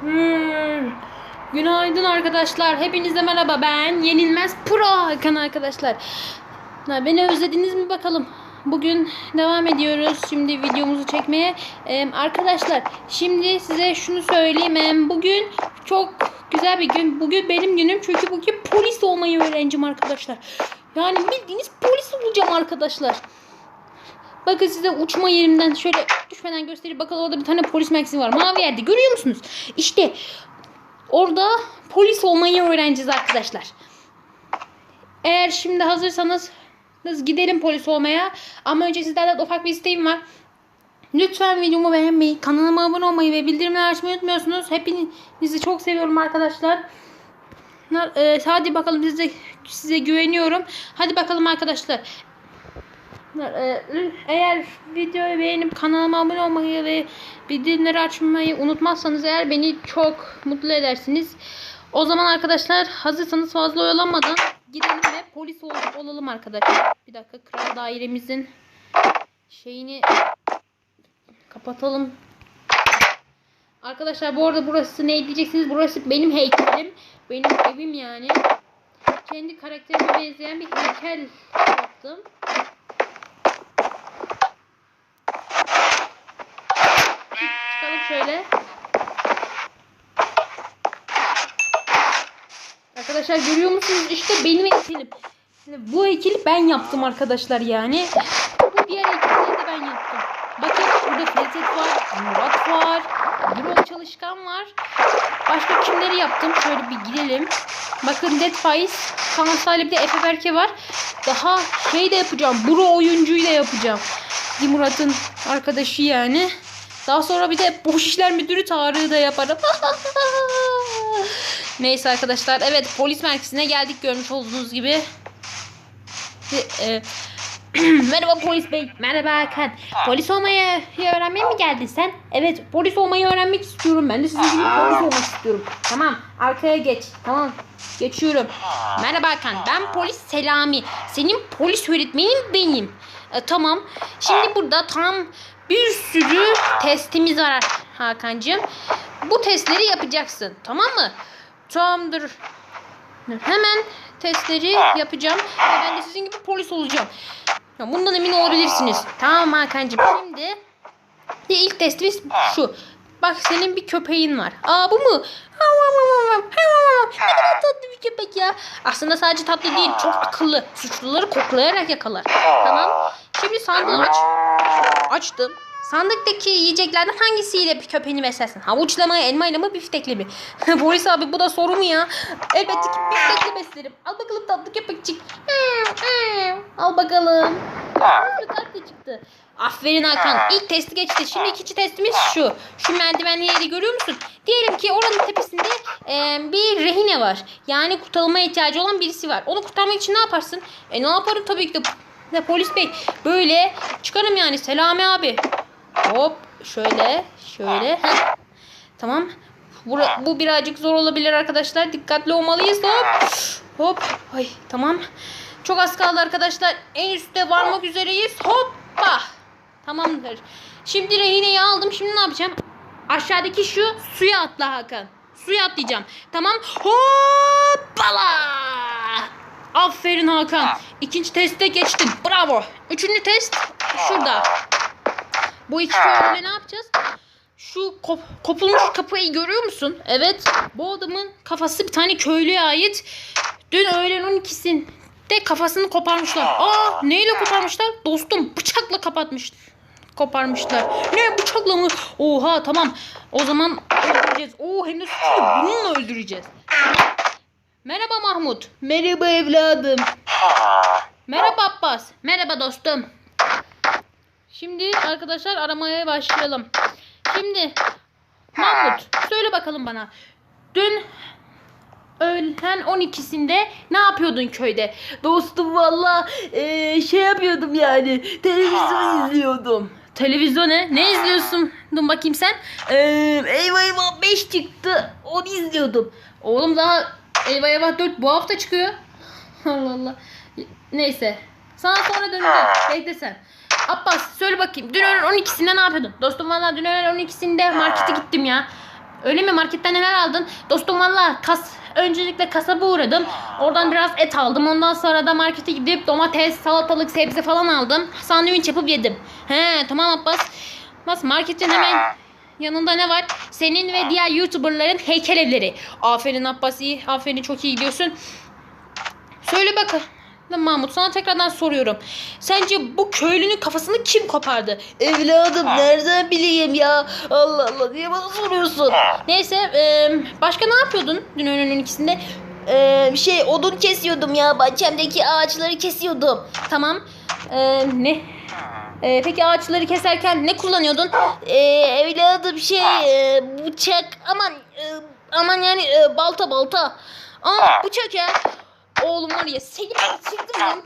Hmm. Günaydın arkadaşlar. Hepinize merhaba. Ben Yenilmez Pro Hakan arkadaşlar. Ha, Beni özlediniz mi bakalım. Bugün devam ediyoruz şimdi videomuzu çekmeye. Ee, arkadaşlar şimdi size şunu söyleyeyim. Ee, bugün çok güzel bir gün. Bugün benim günüm çünkü bugün polis olmayı öğreneceğim arkadaşlar. Yani bildiğiniz polis olacağım arkadaşlar. Bakın size uçma yerimden şöyle düşmeden göstereyim. Bakın orada bir tane polis merkezi var. Mavi yerde görüyor musunuz? İşte orada polis olmayı öğreneceğiz arkadaşlar. Eğer şimdi hazırsanız biz gidelim polis olmaya. Ama önce sizlerden ufak bir isteğim var. Lütfen videomu beğenmeyi, kanalıma abone olmayı ve bildirimleri açmayı unutmuyorsunuz. Hepinizi çok seviyorum arkadaşlar. Ee, hadi bakalım size size güveniyorum. Hadi bakalım arkadaşlar. Ee, Eğer videoyu beğenip kanalıma abone olmayı ve bildirimleri açmayı unutmazsanız eğer beni çok mutlu edersiniz. O zaman arkadaşlar hazırsanız fazla oyalanmadan gidelim ve polis ol- olalım arkadaşlar. Bir dakika kral dairemizin şeyini kapatalım. Arkadaşlar bu arada burası ne diyeceksiniz? Burası benim heykelim. Benim evim yani. Kendi karakterime benzeyen bir heykel yaptım. Şöyle. Arkadaşlar görüyor musunuz? İşte benim heykelim. Şimdi bu heykeli ben yaptım arkadaşlar yani. Bu diğer heykelleri de ben yaptım. Bakın burada Fezet var, Murat var, Birol Çalışkan var. Başka kimleri yaptım? Şöyle bir gidelim. Bakın Dead Pies, Kaan Salih de Efe Berke var. Daha şey de yapacağım. Bro oyuncuyu da yapacağım. Murat'ın arkadaşı yani. Daha sonra bir de boş işler müdürü Tarık'ı da yaparım. Neyse arkadaşlar. Evet polis merkezine geldik görmüş olduğunuz gibi. E, Merhaba polis bey. Merhaba Hakan. Polis olmayı öğrenmeye mi geldin sen? Evet polis olmayı öğrenmek istiyorum. Ben de sizin gibi polis olmak istiyorum. Tamam arkaya geç. Tamam geçiyorum. Merhaba Hakan. Ben polis Selami. Senin polis öğretmenin benim. E, tamam. Şimdi burada tam bir sürü testimiz var Hakan'cığım. Bu testleri yapacaksın. Tamam mı? Tamamdır. Hemen testleri yapacağım. Ve ben de sizin gibi polis olacağım. Bundan emin olabilirsiniz. Tamam Hakan'cığım. Şimdi ilk testimiz şu. Bak senin bir köpeğin var. Aa bu mu? Ne kadar tatlı bir köpek ya. Aslında sadece tatlı değil. Çok akıllı. Suçluları koklayarak yakalar. Tamam. Şimdi sandığı aç. Açtım. Sandıktaki yiyeceklerden hangisiyle köpeğini beslersin? Havuçla mı, elmayla mı, biftekli mi? Polis abi bu da soru mu ya? Elbette ki biftekli beslerim. Al bakalım tatlı köpekçik. Al bakalım. Tatlı çıktı. Aferin Hakan. İlk testi geçti. Şimdi ikinci testimiz şu. Şu merdivenli yeri görüyor musun? Diyelim ki oranın tepesinde e, bir rehine var. Yani kurtarılmaya ihtiyacı olan birisi var. Onu kurtarmak için ne yaparsın? E ne yaparım tabii ki de. Ne polis bey böyle çıkarım yani Selami abi. Hop şöyle şöyle. Heh. Tamam. Bura, bu birazcık zor olabilir arkadaşlar. Dikkatli olmalıyız. Hop. Hop. Ay tamam. Çok az kaldı arkadaşlar. En üstte varmak üzereyiz. Hoppa. Tamamdır. Şimdi rehineyi aldım. Şimdi ne yapacağım? Aşağıdaki şu suya atla Hakan. Suya atlayacağım. Tamam. Hoppala. Aferin Hakan. İkinci testte geçtin. Bravo. Üçüncü test şurada. Bu iki köylüyle ne yapacağız? Şu kop- kopulmuş kapıyı görüyor musun? Evet. Bu adamın kafası bir tane köylüye ait. Dün öğlen 12'sinde kafasını koparmışlar. Aa neyle koparmışlar? Dostum bıçakla kapatmış. Koparmışlar. Ne bıçakla mı? Oha tamam. O zaman öldüreceğiz. Oo hem de suçluyu bununla öldüreceğiz. Merhaba Mahmut. Merhaba evladım. Merhaba Abbas. Merhaba dostum. Şimdi arkadaşlar aramaya başlayalım. Şimdi Mahmut söyle bakalım bana. Dün öğlen 12'sinde ne yapıyordun köyde? Dostum valla eee, şey yapıyordum yani. Televizyon izliyordum. Televizyon ne? Ne izliyorsun? Dur bakayım sen. Eee eyvah eyvah 5 çıktı. Onu izliyordum. Oğlum daha eyvah eyvah 4 bu hafta çıkıyor. Allah Allah. Neyse. Sana sonra döneceğim. Bekle sen. Abbas söyle bakayım. Dün öğlen 12'sinde ne yapıyordun? Dostum valla dün öğlen 12'sinde markete gittim ya. Öyle mi? Marketten neler aldın? Dostum valla kas öncelikle kasaba uğradım. Oradan biraz et aldım. Ondan sonra da markete gidip domates, salatalık, sebze falan aldım. Sandviç yapıp yedim. He tamam Abbas. Abbas marketin hemen yanında ne var? Senin ve diğer YouTuber'ların heykel evleri. Aferin Abbas iyi. Aferin çok iyi gidiyorsun. Söyle bakalım. Mahmut sana tekrardan soruyorum. Sence bu köylünün kafasını kim kopardı? Evladım nereden bileyim ya? Allah Allah niye bana soruyorsun? Neyse e, başka ne yapıyordun dün önünün ikisinde? E, şey odun kesiyordum ya bahçemdeki ağaçları kesiyordum. Tamam. E, ne? E, peki ağaçları keserken ne kullanıyordun? E, evladım şey e, bıçak aman e, aman yani e, balta balta. Aa bıçak ya. Oğlum var ya seni ben bitirdim lan.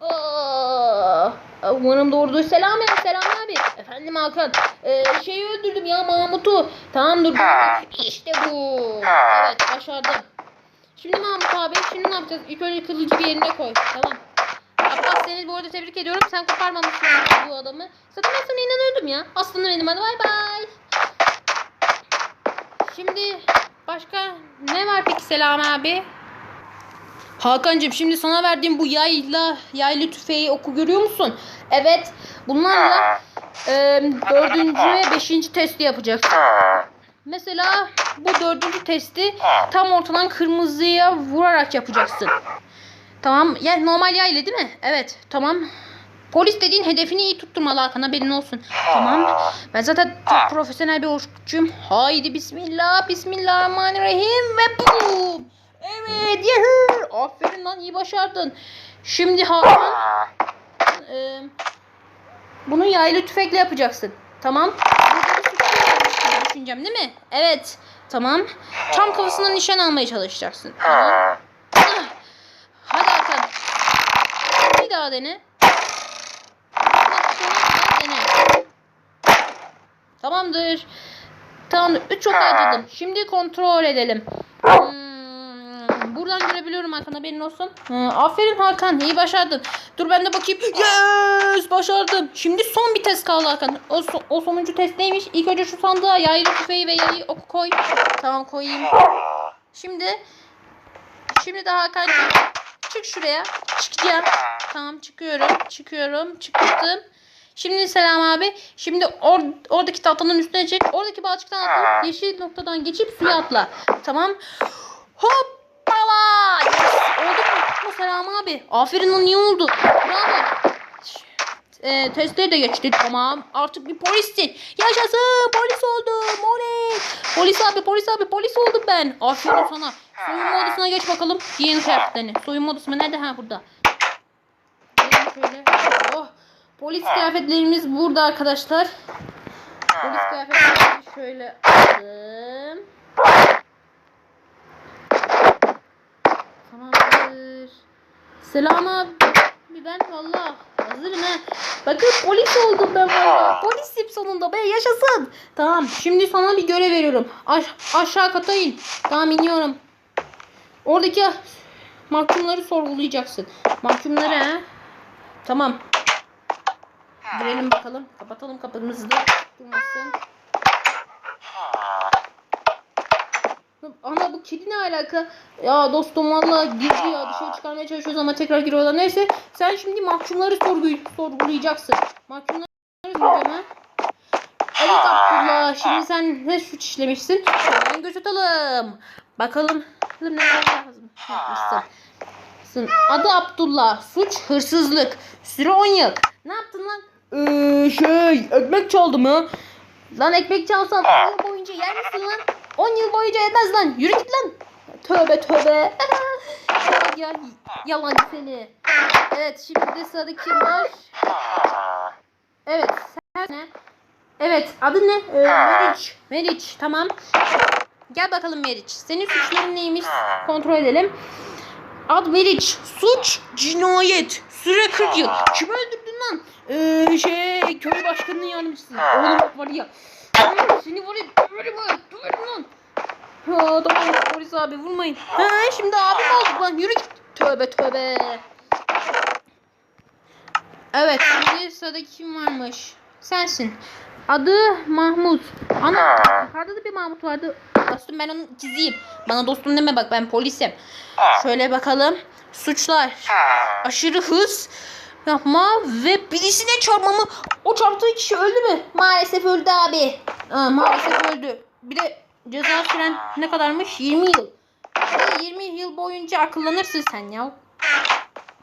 Aa, umarım doğrudur. Selam ya Selam abi. Efendim Hakan. Ee, şeyi öldürdüm ya Mahmut'u. Tamam dur. İşte bu. Evet başardım. Şimdi Mahmut abi şimdi ne yapacağız? İlk önce kılıcı bir yerine koy. Tamam. Abbas seni bu arada tebrik ediyorum. Sen koparmamışsın bu adamı. Zaten ben sana inanıyordum ya. Aslında benim hadi bay bay. Şimdi başka ne var peki Selam abi? Hakan'cığım şimdi sana verdiğim bu yayla yaylı tüfeği oku görüyor musun? Evet. Bunlarla e, dördüncü ve beşinci testi yapacaksın. Mesela bu dördüncü testi tam ortadan kırmızıya vurarak yapacaksın. Tamam. Yani normal yaylı değil mi? Evet. Tamam. Polis dediğin hedefini iyi tutturmalı Hakan haberin olsun. Tamam. Ben zaten çok profesyonel bir uçukçuyum. Haydi bismillah. Bismillahirrahmanirrahim ve bum. Evet. Yuhu. Aferin lan iyi başardın. Şimdi Hakan e, bunu yaylı tüfekle yapacaksın. Tamam. Düşüneceğim değil mi? Evet. Tamam. Tam kafasına nişan almaya çalışacaksın. Tamam. Hadi Hakan. Bir daha dene. Dene. Tamamdır. Tamamdır. Üç çok acıdım. Şimdi kontrol edelim. Hmm, buradan görebiliyorum Hakan haberin olsun. Ha, aferin Hakan iyi başardın. Dur ben de bakayım. Yes başardım. Şimdi son bir test kaldı Hakan. O, o sonuncu test neymiş? İlk önce şu sandığa yaylı tüfeği ve yayı oku koy. Tamam koyayım. Şimdi Şimdi de Hakan çık şuraya. Çıkacağım. Tamam çıkıyorum. Çıkıyorum. Çıktım. Şimdi Selam abi. Şimdi or oradaki tahtanın üstüne çık. Oradaki balçıktan atla. Yeşil noktadan geçip suya atla. Tamam. Hoppala. Yes. Oldu mu? Selam abi. Aferin lan iyi oldu. Bravo. E, testleri de geçti tamam. Artık bir polissin. Yaşasın polis oldum. Oley. Polis abi polis abi polis oldum ben. Aferin sana. Soyunma odasına geç bakalım. Giyin kıyafetlerini. Soyunma odası mı? Nerede? Ha burada. Giyelim şöyle. Oh. Polis kıyafetlerimiz burada arkadaşlar. Polis kıyafetlerimizi şöyle aldım. Tamamdır. Selam abi. Ben valla hazırım he. Bakın polis oldum ben valla. Polisim sonunda be yaşasın. Tamam şimdi sana bir görev veriyorum. Aş- aşağı kata in. Tamam iniyorum. Oradaki mahkumları sorgulayacaksın. Mahkumları ha. Tamam. Girelim bakalım. Kapatalım kapımızı da. Durmasın. Ana bu kedi ne alaka? Ya dostum valla girdi ya dışarı çıkarmaya çalışıyoruz ama tekrar giriyorlar. Neyse sen şimdi mahkumları sorgu sorgulayacaksın. Mahkumları ha. Evet Abdullah şimdi sen ne suç işlemişsin? Hemen göz atalım. Bakalım ne lazım. Yapmışsın. Adı Abdullah. Suç hırsızlık. Süre 10 yıl. Ne yaptın lan? Ee, şey ekmek çaldım ha. Lan ekmek çalsan 10 yıl boyunca yer misin lan? 10 yıl boyunca yemez lan. Yürü git lan. Tövbe tövbe. ya, yalan seni. Evet şimdi de sırada kim var? Evet sen ne? Evet adı ne? Ee, Meriç. Meriç tamam. Gel bakalım Meriç. Senin suçların neymiş? Kontrol edelim. Ad Meriç. Suç cinayet. Süre 40 yıl. Kimi öldürdün lan? Ee, şey köy başkanının yardımcısı. Oğlum var ya. Oğlum Seni ya döverim ha. Döverim lan. Ha, tamam polis abi vurmayın. Ha, şimdi abim olduk lan. Yürü git. Tövbe tövbe. Evet şimdi sırada kim varmış? Sensin. Adı Mahmut. Ana yukarıda da bir Mahmut vardı. Dostum ben onun ikiziyim. Bana dostum deme bak ben polisim. Şöyle bakalım. Suçlar. Aşırı hız yapma ve birisine çarpmamı. O çarptığı kişi öldü mü? Maalesef öldü abi. Aa, maalesef öldü. Bir de ceza süren ne kadarmış? 20 yıl. Ve 20 yıl boyunca akıllanırsın sen ya.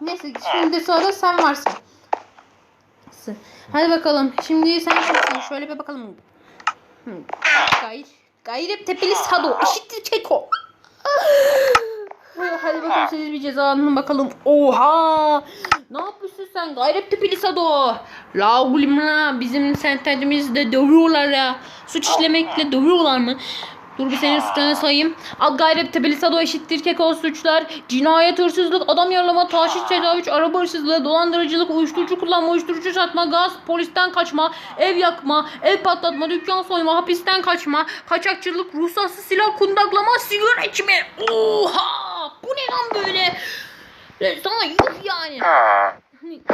Neyse şimdi sonra sen varsın. Hadi bakalım. Şimdi sen kimsin? Şöyle bir bakalım. Hı. Gayr, Gayrep tepeli Sado. Eşittir Keko. Hadi bakalım siz bir ceza alın bakalım. Oha! Sen? Gayret tepeli Sado. La la. Bizim sententimizde dövüyorlar ya. Suç işlemekle dövüyorlar mı? Dur bir senin suçlarını sayayım. Al gayret tepeli sado eşittir keko suçlar. Cinayet, hırsızlık, adam yaralama, taşiş, tecavüz, araba hırsızlığı, dolandırıcılık, uyuşturucu kullanma, uyuşturucu satma, gaz, polisten kaçma, ev yakma, ev patlatma, dükkan soyma, hapisten kaçma, kaçakçılık, ruhsatsız silah kundaklama, sigara içme. Oha! Bu ne lan böyle? Sana yuh yani. Hani bu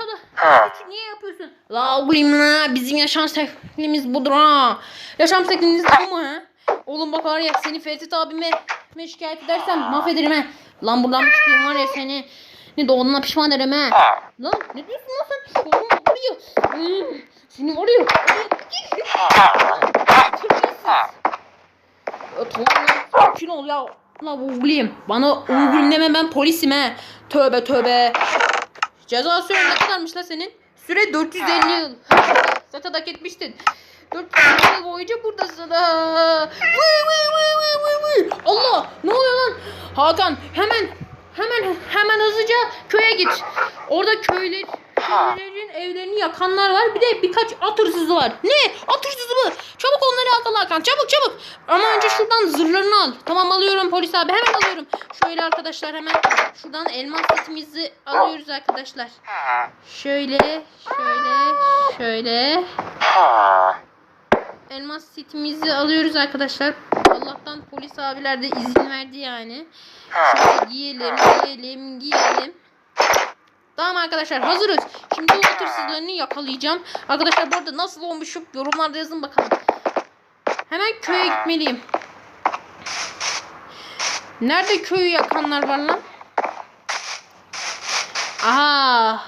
kadar suçu niye yapıyorsun? La oğlum la bizim yaşam şeklimiz budur ha. Yaşam şekliniz bu mu ha? Oğlum bak var ya seni Ferit abime me şikayet edersem mahvederim ha. Lan buradan bir çıkayım var ya seni. Ne doğduğuna pişman ederim ha. Lan ne diyorsun lan sen? Oğlum oraya. Hmm, Seni. Terbiyesiz. Ya Tamam lan sakin ol ya. La oğlum bana oğlum deme ben polisim he. Tövbe tövbe. Ceza süren ne kadarmış la senin? Süre 450 yıl. Zaten hak etmiştin. 450 yıl boyunca buradasın. vıy. Allah ne oluyor lan? Hakan hemen hemen hemen hızlıca köye git. Orada köyler köylerin evlerini yakanlar var. Bir de birkaç at hırsızı var. Ne? At hırsızı mı? Çabuk onları yakala Hakan. Çabuk çabuk. Ama önce şuradan zırhlarını al. Tamam alıyorum polis abi. Hemen alıyorum. Şöyle arkadaşlar hemen şuradan elmas setimizi alıyoruz arkadaşlar. Şöyle, şöyle, şöyle. Elmas setimizi alıyoruz arkadaşlar. Allah'tan polis abiler de izin verdi yani. Şöyle giyelim, giyelim, giyelim. Tamam arkadaşlar hazırız. Şimdi o hırsızlarını yakalayacağım. Arkadaşlar bu arada nasıl olmuşum yorumlarda yazın bakalım. Hemen köye gitmeliyim. Nerede köyü yakanlar var lan? Aha.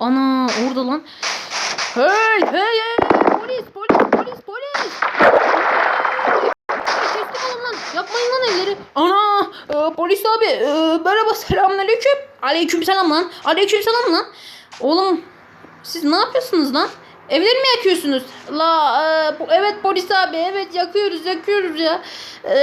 Ana orada lan. Hey hey hey. Polis polis polis polis. Teslim olun lan. Yapmayın lan elleri. Ana e, polis abi e, merhaba selamünaleyküm. Aleyküm selam lan. Aleyküm selam lan. Oğlum siz ne yapıyorsunuz lan? Evleri mi yakıyorsunuz? La e, evet polis abi evet yakıyoruz yakıyoruz ya. E,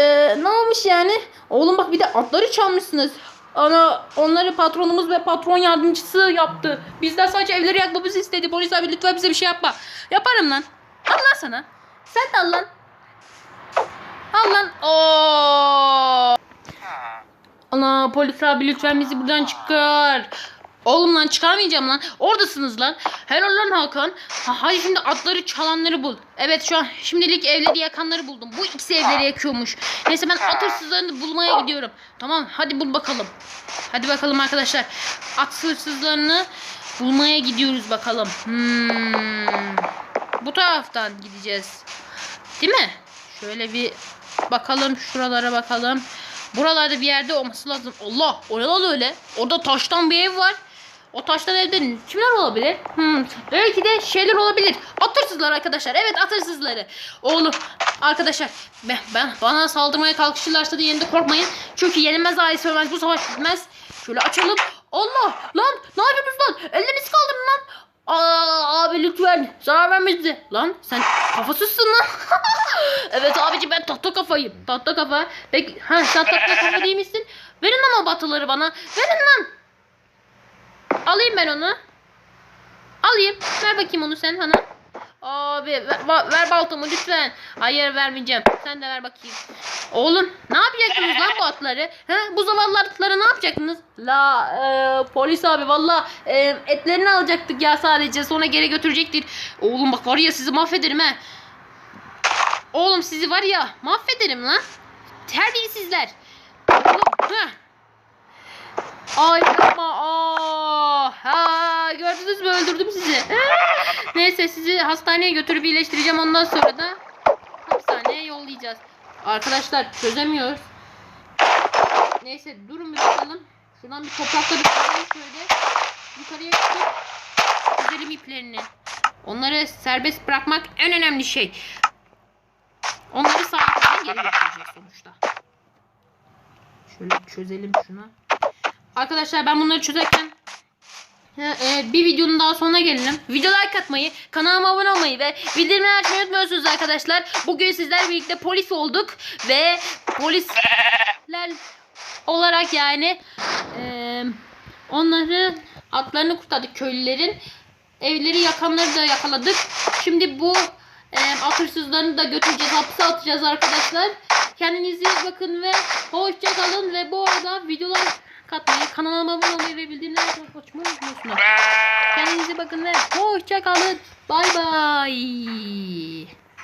ne olmuş yani? Oğlum bak bir de atları çalmışsınız. Ana onları patronumuz ve patron yardımcısı yaptı. Bizden sadece evleri yakmamızı istedi. Polis abi lütfen bize bir şey yapma. Yaparım lan. Al lan sana. Sen de al lan. Al lan. Oo. Ana polis abi lütfen bizi buradan çıkar. Oğlum lan çıkarmayacağım lan. Oradasınız lan. Helal lan Hakan. Ha, hadi şimdi atları çalanları bul. Evet şu an şimdilik evleri yakanları buldum. Bu ikisi evleri yakıyormuş. Neyse ben at hırsızlarını bulmaya gidiyorum. Tamam hadi bul bakalım. Hadi bakalım arkadaşlar. At hırsızlarını bulmaya gidiyoruz bakalım. Hmm. Bu taraftan gideceğiz. Değil mi? Şöyle bir bakalım şuralara bakalım. Buralarda bir yerde olması lazım. Allah o ne öyle? Orada taştan bir ev var. O taştan evde kimler olabilir? Hmm, belki de şeyler olabilir. Atırsızlar arkadaşlar. Evet atırsızları. Oğlum arkadaşlar ben, ben bana saldırmaya kalkışırlarsa da yenide korkmayın. Çünkü yenilmez aile söylemez bu savaş bitmez. Şöyle açalım. Allah lan ne yapıyorsunuz lan? Ellerinizi kaldırın lan. Aa, abi lütfen zarar verme. Lan sen kafasızsın lan. evet abici ben tahta kafayım. Tahta kafa. Peki ha sen tahta kafa değil misin? Verin lan o batıları bana. Verin lan. Alayım ben onu. Alayım. Ver bakayım onu sen bana. Abi ver, ver baltamı lütfen. Hayır vermeyeceğim. Sen de ver bakayım. Oğlum ne yapacaksınız lan bu atları? Ha, bu zavallı atları ne yapacaksınız? La e, polis abi valla e, etlerini alacaktık ya sadece sonra geri götürecektir. Oğlum bak var ya sizi mahvederim ha. Oğlum sizi var ya mahvederim lan. Terbiyesizler. Oğlum. Ay yapma. Aa, ha, gördünüz mü öldürdüm sizi. Neyse sizi hastaneye götürüp iyileştireceğim ondan sonra da yakalayacağız. Arkadaşlar çözemiyoruz. Neyse durun bir bakalım. Şuradan bir toprakları çıkaralım şöyle. Yukarıya çıkıp çözelim iplerini. Onları serbest bırakmak en önemli şey. Onları sahiplerine geri getirecek sonuçta. Şöyle çözelim şunu. Arkadaşlar ben bunları çözerken e, e, bir videonun daha sonuna gelelim. Video like atmayı, kanalıma abone olmayı ve bildirimleri açmayı unutmuyorsunuz arkadaşlar. Bugün sizlerle birlikte polis olduk ve polisler olarak yani e, onları atlarını kurtardık köylülerin. Evleri yakanları da yakaladık. Şimdi bu e, at hırsızlarını da götüreceğiz, hapse atacağız arkadaşlar. Kendinize iyi bakın ve hoşça kalın ve bu arada videolar katmayı, kanalıma abone olmayı ve bildirimleri açmayı unutmuyorsunuz. Kendinize bakın ve hoşça kalın. Bay bay.